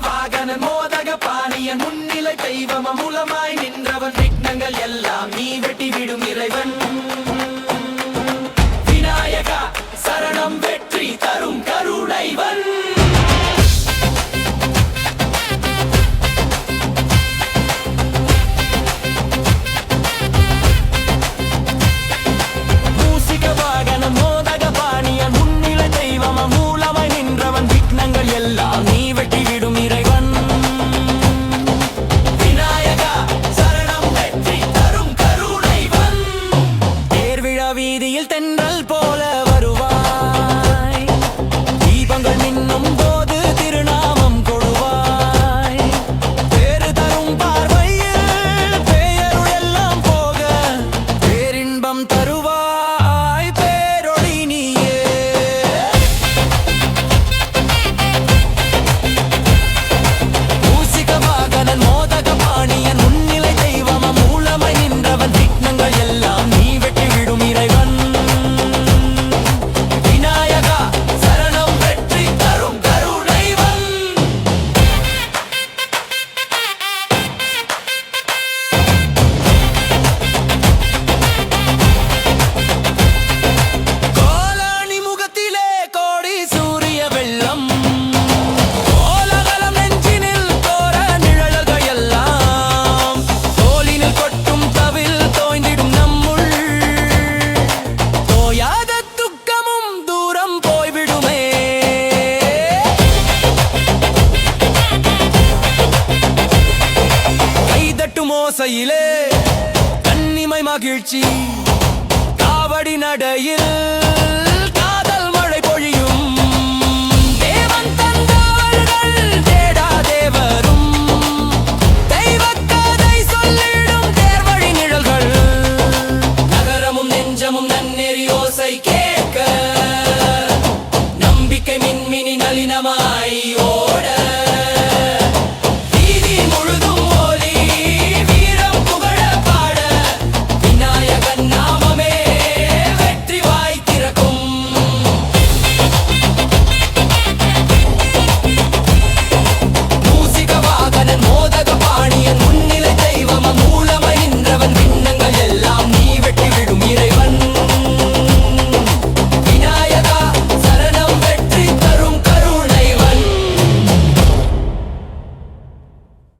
வாகனன் மோதக பாணியன் முன்னிலை தெய்வம மூலமாய் நின்றவன் விக்னங்கள் எல்லாம் நீ வெட்டி விடும் இறைவன். பார்வையிலே கண்ணிமை மகிழ்ச்சி காவடி நடையில்.